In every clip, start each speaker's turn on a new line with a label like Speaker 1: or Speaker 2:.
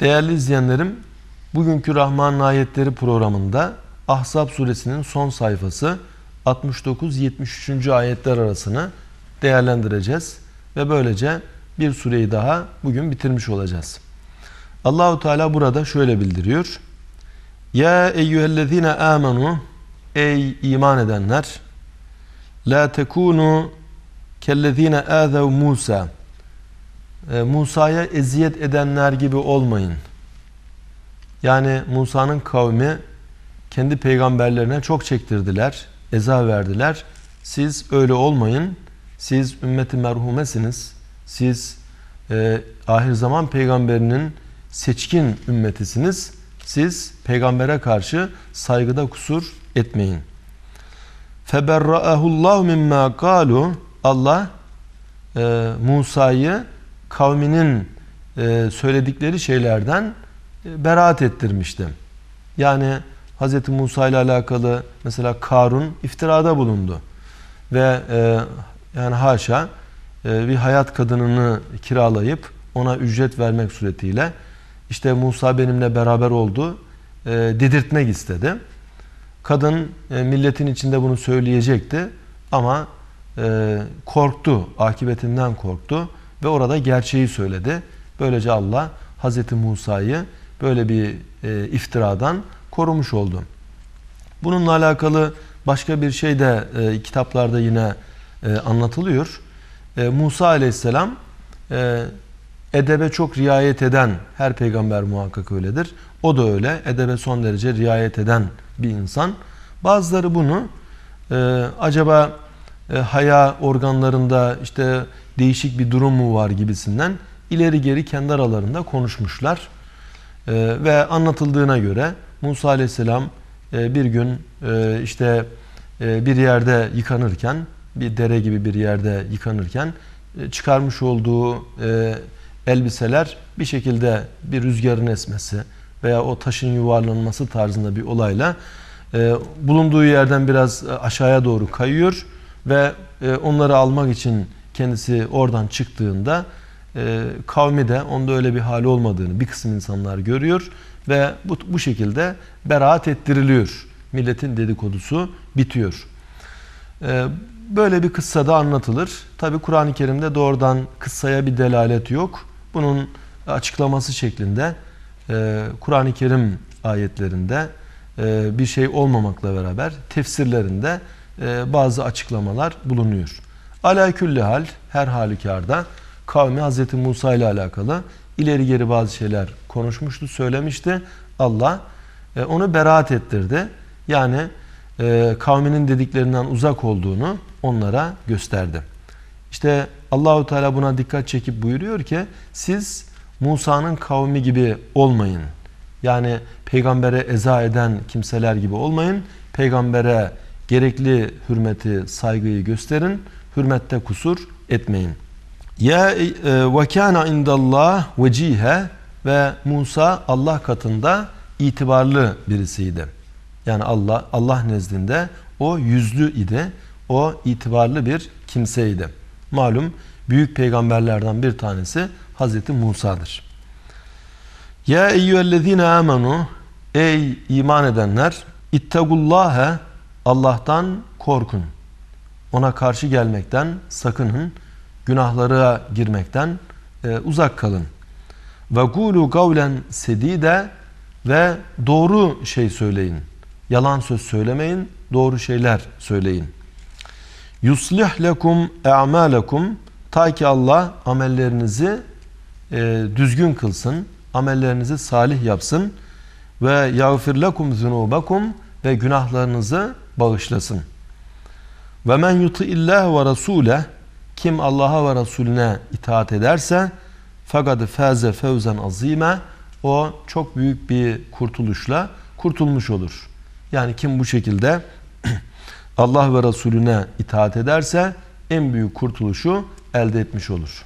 Speaker 1: Değerli izleyenlerim, bugünkü Rahman Ayetleri programında Ahzab suresinin son sayfası 69-73. ayetler arasını değerlendireceğiz ve böylece bir sureyi daha bugün bitirmiş olacağız. Allahu Teala burada şöyle bildiriyor. Ya eyyühellezine amenu ey iman edenler la tekunu kellezine azav Musa Musa'ya eziyet edenler gibi olmayın. Yani Musa'nın kavmi kendi peygamberlerine çok çektirdiler, eza verdiler. Siz öyle olmayın. Siz ümmeti merhumesiniz. Siz e, ahir zaman peygamberinin seçkin ümmetisiniz. Siz peygambere karşı saygıda kusur etmeyin. Feberra'ahullahu mimma قَالُوا Allah e, Musa'yı kavminin e, söyledikleri şeylerden e, beraat ettirmişti. Yani Hz. Musa ile alakalı mesela Karun iftirada bulundu. Ve e, yani haşa e, bir hayat kadınını kiralayıp ona ücret vermek suretiyle işte Musa benimle beraber oldu e, dedirtmek istedi. Kadın e, milletin içinde bunu söyleyecekti ama e, korktu, akibetinden korktu ve orada gerçeği söyledi. Böylece Allah Hz. Musa'yı böyle bir e, iftiradan korumuş oldu. Bununla alakalı başka bir şey de e, kitaplarda yine e, anlatılıyor. E, Musa aleyhisselam e, edebe çok riayet eden her peygamber muhakkak öyledir. O da öyle. Edebe son derece riayet eden bir insan. Bazıları bunu e, acaba e, haya organlarında işte değişik bir durum mu var gibisinden ileri geri kendi aralarında konuşmuşlar. E, ve anlatıldığına göre Musa aleyhisselam e, bir gün e, işte e, bir yerde yıkanırken bir dere gibi bir yerde yıkanırken e, çıkarmış olduğu e, elbiseler bir şekilde bir rüzgarın esmesi veya o taşın yuvarlanması tarzında bir olayla e, bulunduğu yerden biraz aşağıya doğru kayıyor ve e, onları almak için kendisi oradan çıktığında e, kavmi de onda öyle bir hali olmadığını bir kısım insanlar görüyor ve bu, bu şekilde beraat ettiriliyor. Milletin dedikodusu bitiyor. E, böyle bir kıssa da anlatılır. Tabi Kur'an-ı Kerim'de doğrudan kıssaya bir delalet yok. Bunun açıklaması şeklinde Kur'an-ı Kerim ayetlerinde bir şey olmamakla beraber tefsirlerinde e, bazı açıklamalar bulunuyor. Ala külli hal her halükarda kavmi Hz. Musa ile alakalı ileri geri bazı şeyler konuşmuştu, söylemişti. Allah e, onu beraat ettirdi. Yani e, kavminin dediklerinden uzak olduğunu onlara gösterdi. İşte Allahu Teala buna dikkat çekip buyuruyor ki siz Musa'nın kavmi gibi olmayın. Yani peygambere eza eden kimseler gibi olmayın. Peygambere gerekli hürmeti, saygıyı gösterin. Hürmette kusur etmeyin. Ya e, ve kana indallah vecihe ve Musa Allah katında itibarlı birisiydi. Yani Allah Allah nezdinde o yüzlü idi. O itibarlı bir kimseydi. Malum büyük peygamberlerden bir tanesi Hazreti Musa'dır. Ya eyyühellezine amenu ey iman edenler ittagullâhe Allah'tan korkun. Ona karşı gelmekten sakının. Günahlara girmekten e, uzak kalın. Ve gulu kavlen sedide ve doğru şey söyleyin. Yalan söz söylemeyin, doğru şeyler söyleyin. Yuslih lekum e'malekum ta ki Allah amellerinizi e, düzgün kılsın, amellerinizi salih yapsın ve yağfir lekum zunubakum ve günahlarınızı bağışlasın. Ve men yuti illah ve rasule kim Allah'a ve Resulüne itaat ederse fakat faze fevzen azime o çok büyük bir kurtuluşla kurtulmuş olur. Yani kim bu şekilde Allah ve Resulüne itaat ederse en büyük kurtuluşu elde etmiş olur.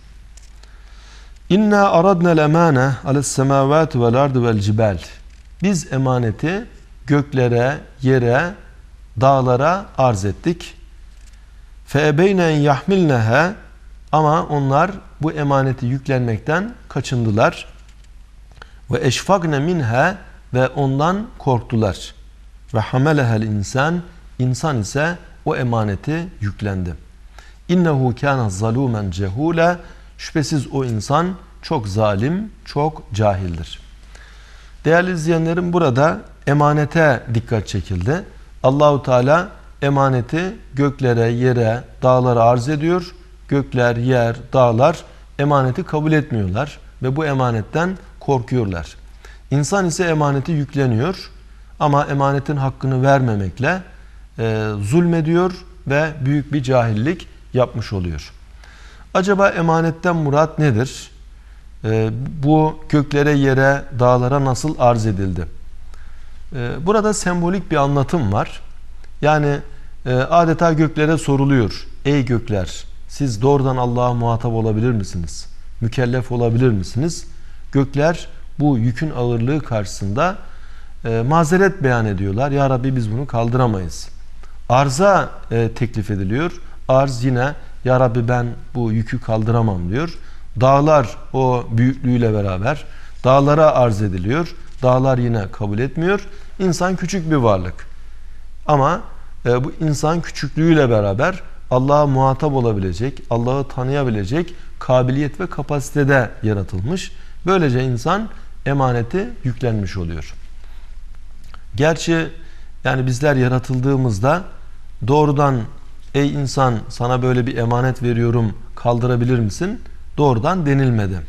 Speaker 1: İnna aradna lemane ales semavati vel ardı vel cibal. Biz emaneti göklere, yere, dağlara arz ettik. Fe ebeyne yahmilneha ama onlar bu emaneti yüklenmekten kaçındılar. Ve eşfagne minha ve ondan korktular. Ve hamelehel insan insan ise o emaneti yüklendi. İnnehu kana zalumen cehule şüphesiz o insan çok zalim, çok cahildir. Değerli izleyenlerim burada emanete dikkat çekildi. Allahu Teala emaneti göklere, yere, dağlara arz ediyor. Gökler, yer, dağlar emaneti kabul etmiyorlar ve bu emanetten korkuyorlar. İnsan ise emaneti yükleniyor ama emanetin hakkını vermemekle e, zulmediyor ve büyük bir cahillik yapmış oluyor. Acaba emanetten murat nedir? E, bu göklere, yere, dağlara nasıl arz edildi? E, burada sembolik bir anlatım var. Yani e, adeta göklere soruluyor. Ey gökler, siz doğrudan Allah'a muhatap olabilir misiniz? Mükellef olabilir misiniz? Gökler bu yükün ağırlığı karşısında e, mazeret beyan ediyorlar. Ya Rabbi biz bunu kaldıramayız. Arza e, teklif ediliyor. Arz yine Ya Rabbi ben bu yükü kaldıramam diyor. Dağlar o büyüklüğüyle beraber dağlara arz ediliyor. Dağlar yine kabul etmiyor. İnsan küçük bir varlık. Ama e, bu insan küçüklüğüyle beraber Allah'a muhatap olabilecek, Allah'ı tanıyabilecek kabiliyet ve kapasitede yaratılmış. Böylece insan emaneti yüklenmiş oluyor. Gerçi yani bizler yaratıldığımızda doğrudan ey insan sana böyle bir emanet veriyorum kaldırabilir misin? Doğrudan denilmedi.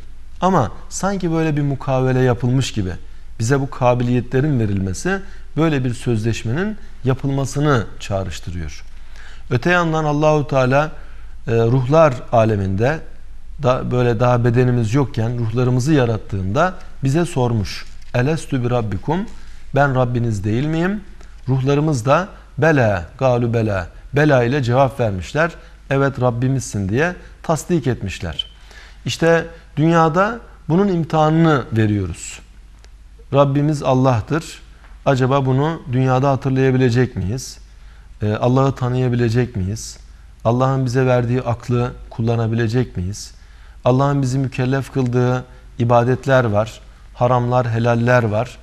Speaker 1: Ama sanki böyle bir mukavele yapılmış gibi bize bu kabiliyetlerin verilmesi böyle bir sözleşmenin yapılmasını çağrıştırıyor. Öte yandan Allahu Teala e, ruhlar aleminde da böyle daha bedenimiz yokken ruhlarımızı yarattığında bize sormuş. Elestü bi rabbikum ben Rabbiniz değil miyim? Ruhlarımız da bela galu bela bela ile cevap vermişler. Evet Rabbimizsin diye tasdik etmişler. İşte dünyada bunun imtihanını veriyoruz. Rabbimiz Allah'tır. Acaba bunu dünyada hatırlayabilecek miyiz? Ee, Allah'ı tanıyabilecek miyiz? Allah'ın bize verdiği aklı kullanabilecek miyiz? Allah'ın bizi mükellef kıldığı ibadetler var. Haramlar, helaller var.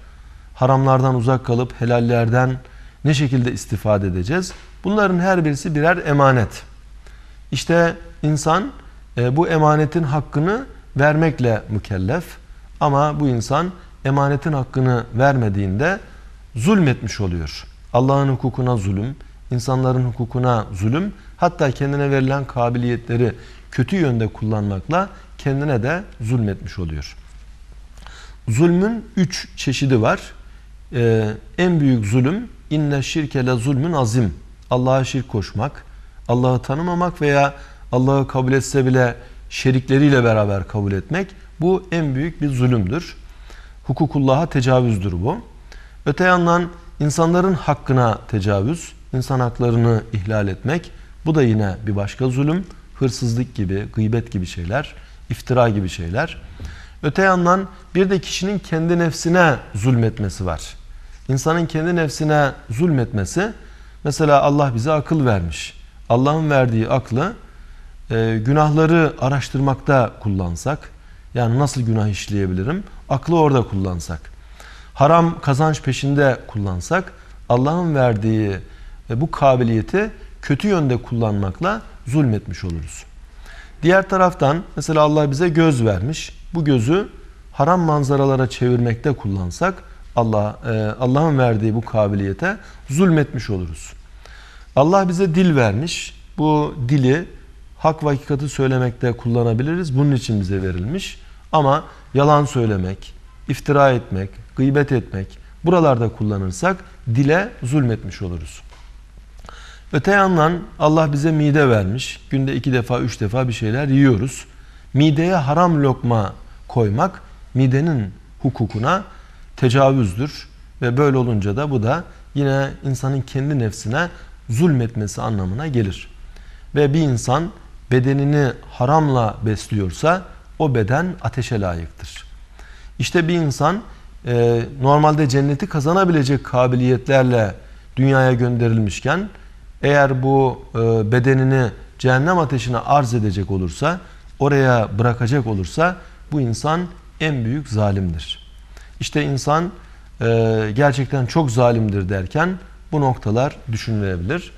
Speaker 1: Haramlardan uzak kalıp helallerden ne şekilde istifade edeceğiz? Bunların her birisi birer emanet. İşte insan e, bu emanetin hakkını vermekle mükellef. Ama bu insan emanetin hakkını vermediğinde zulmetmiş oluyor. Allah'ın hukukuna zulüm, insanların hukukuna zulüm, hatta kendine verilen kabiliyetleri kötü yönde kullanmakla kendine de zulmetmiş oluyor. Zulmün üç çeşidi var. Ee, en büyük zulüm inne şirke le zulmün azim. Allah'a şirk koşmak, Allah'ı tanımamak veya Allah'ı kabul etse bile şerikleriyle beraber kabul etmek bu en büyük bir zulümdür. Hukukullah'a tecavüzdür bu. Öte yandan insanların hakkına tecavüz, insan haklarını ihlal etmek bu da yine bir başka zulüm. Hırsızlık gibi, gıybet gibi şeyler, iftira gibi şeyler. Öte yandan bir de kişinin kendi nefsine zulmetmesi var. İnsanın kendi nefsine zulmetmesi, mesela Allah bize akıl vermiş. Allah'ın verdiği aklı e, günahları araştırmakta kullansak, yani nasıl günah işleyebilirim, aklı orada kullansak, haram kazanç peşinde kullansak, Allah'ın verdiği ve bu kabiliyeti kötü yönde kullanmakla zulmetmiş oluruz. Diğer taraftan mesela Allah bize göz vermiş. Bu gözü haram manzaralara çevirmekte kullansak Allah e, Allah'ın verdiği bu kabiliyete zulmetmiş oluruz. Allah bize dil vermiş. Bu dili hak ve hakikati söylemekte kullanabiliriz. Bunun için bize verilmiş. Ama yalan söylemek, iftira etmek, gıybet etmek buralarda kullanırsak dile zulmetmiş oluruz. Öte yandan Allah bize mide vermiş. Günde iki defa, üç defa bir şeyler yiyoruz. Mideye haram lokma koymak midenin hukukuna tecavüzdür. Ve böyle olunca da bu da yine insanın kendi nefsine zulmetmesi anlamına gelir. Ve bir insan bedenini haramla besliyorsa o beden ateşe layıktır. İşte bir insan e, normalde cenneti kazanabilecek kabiliyetlerle dünyaya gönderilmişken eğer bu e, bedenini cehennem ateşine arz edecek olursa, oraya bırakacak olursa bu insan en büyük zalimdir. İşte insan e, gerçekten çok zalimdir derken bu noktalar düşünülebilir.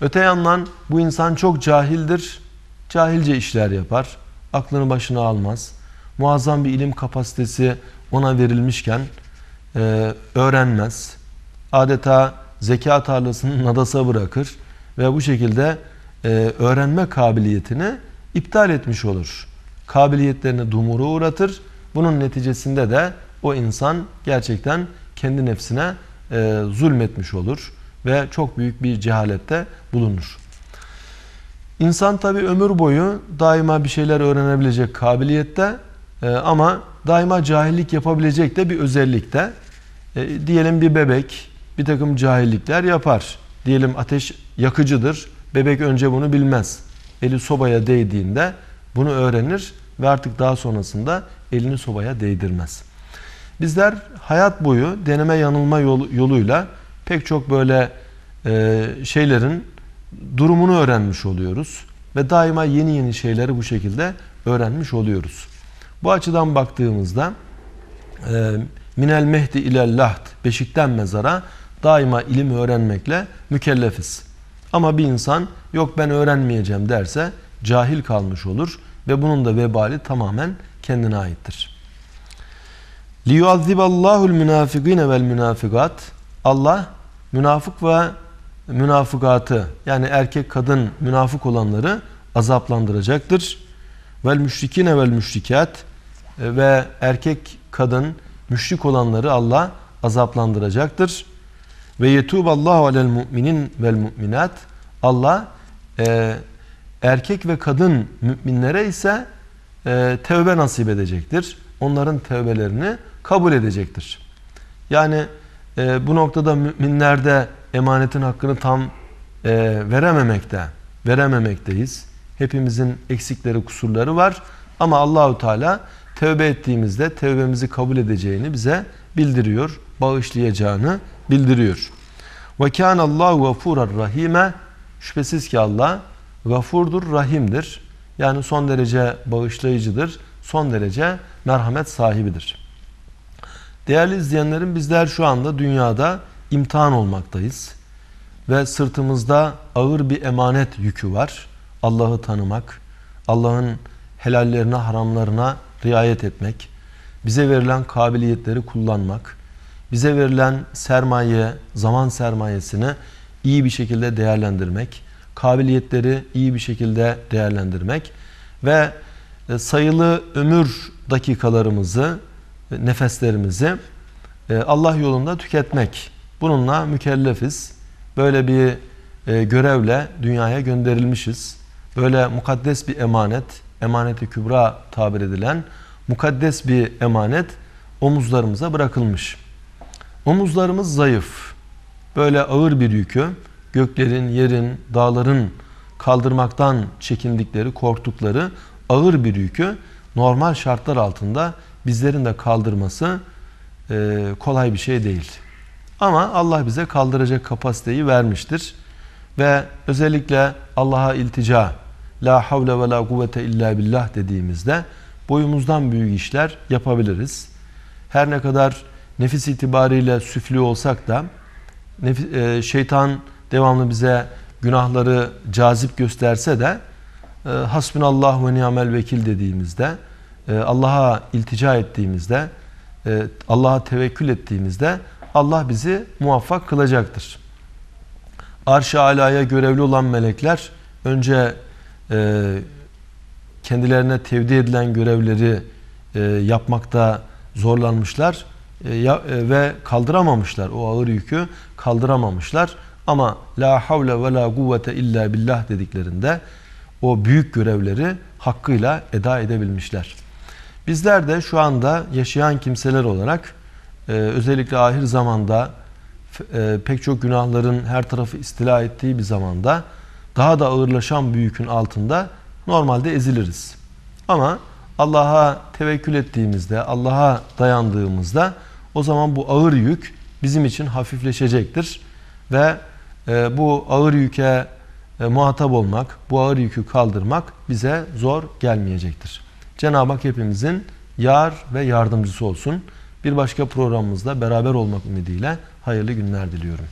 Speaker 1: Öte yandan bu insan çok cahildir, cahilce işler yapar, aklını başına almaz. Muazzam bir ilim kapasitesi ona verilmişken e, öğrenmez. Adeta zeka tarlasını nadasa bırakır ve bu şekilde e, öğrenme kabiliyetini iptal etmiş olur. Kabiliyetlerini dumura uğratır. Bunun neticesinde de o insan gerçekten kendi nefsine e, zulmetmiş olur ve çok büyük bir cehalette bulunur. İnsan tabi ömür boyu daima bir şeyler öğrenebilecek kabiliyette e, ama daima cahillik yapabilecek de bir özellikte. E, diyelim bir bebek bir takım cahillikler yapar. Diyelim ateş yakıcıdır. Bebek önce bunu bilmez. Eli sobaya değdiğinde bunu öğrenir ve artık daha sonrasında elini sobaya değdirmez. Bizler hayat boyu deneme yanılma yoluyla pek çok böyle e, şeylerin durumunu öğrenmiş oluyoruz. Ve daima yeni yeni şeyleri bu şekilde öğrenmiş oluyoruz. Bu açıdan baktığımızda e, minel mehdi ilel laht beşikten mezara daima ilim öğrenmekle mükellefiz. Ama bir insan yok ben öğrenmeyeceğim derse cahil kalmış olur ve bunun da vebali tamamen kendine aittir. Liyuazziballahu münafikine vel münafikat Allah münafık ve münafıkatı yani erkek kadın münafık olanları azaplandıracaktır. Vel müşrikine vel müşrikat ve erkek kadın müşrik olanları Allah azaplandıracaktır. Ve yetuballahu alel müminin vel müminat Allah e, erkek ve kadın müminlere ise e, tevbe nasip edecektir. Onların tevbelerini kabul edecektir. Yani e, bu noktada müminlerde emanetin hakkını tam e, verememekte, verememekteyiz. Hepimizin eksikleri, kusurları var. Ama Allahu Teala tövbe ettiğimizde tövbemizi kabul edeceğini bize bildiriyor. Bağışlayacağını bildiriyor. Ve kâne Allahu gafûrar rahime şüphesiz ki Allah gafurdur, rahimdir. Yani son derece bağışlayıcıdır, son derece merhamet sahibidir. Değerli izleyenlerim bizler şu anda dünyada imtihan olmaktayız. Ve sırtımızda ağır bir emanet yükü var. Allah'ı tanımak, Allah'ın helallerine, haramlarına riayet etmek, bize verilen kabiliyetleri kullanmak, bize verilen sermaye, zaman sermayesini iyi bir şekilde değerlendirmek, kabiliyetleri iyi bir şekilde değerlendirmek ve e, sayılı ömür dakikalarımızı, e, nefeslerimizi e, Allah yolunda tüketmek. Bununla mükellefiz. Böyle bir görevle dünyaya gönderilmişiz. Böyle mukaddes bir emanet, emaneti kübra tabir edilen mukaddes bir emanet omuzlarımıza bırakılmış. Omuzlarımız zayıf. Böyle ağır bir yükü göklerin, yerin, dağların kaldırmaktan çekindikleri, korktukları ağır bir yükü normal şartlar altında bizlerin de kaldırması e, kolay bir şey değil. Ama Allah bize kaldıracak kapasiteyi vermiştir. Ve özellikle Allah'a iltica, la havle ve la kuvvete illa billah dediğimizde boyumuzdan büyük işler yapabiliriz. Her ne kadar nefis itibariyle süflü olsak da e, şeytan devamlı bize günahları cazip gösterse de e, hasbunallah ve ni'mel vekil dediğimizde e, Allah'a iltica ettiğimizde Allah'a tevekkül ettiğimizde Allah bizi muvaffak kılacaktır. Arş-ı alaya görevli olan melekler önce kendilerine tevdi edilen görevleri yapmakta zorlanmışlar ve kaldıramamışlar. O ağır yükü kaldıramamışlar. Ama la havle ve la kuvvete illa billah dediklerinde o büyük görevleri hakkıyla eda edebilmişler. Bizler de şu anda yaşayan kimseler olarak e, özellikle ahir zamanda e, pek çok günahların her tarafı istila ettiği bir zamanda daha da ağırlaşan bir yükün altında normalde eziliriz. Ama Allah'a tevekkül ettiğimizde, Allah'a dayandığımızda o zaman bu ağır yük bizim için hafifleşecektir ve e, bu ağır yüke e, muhatap olmak, bu ağır yükü kaldırmak bize zor gelmeyecektir. Cenab-ı Hak hepimizin yar ve yardımcısı olsun. Bir başka programımızda beraber olmak ümidiyle hayırlı günler diliyorum.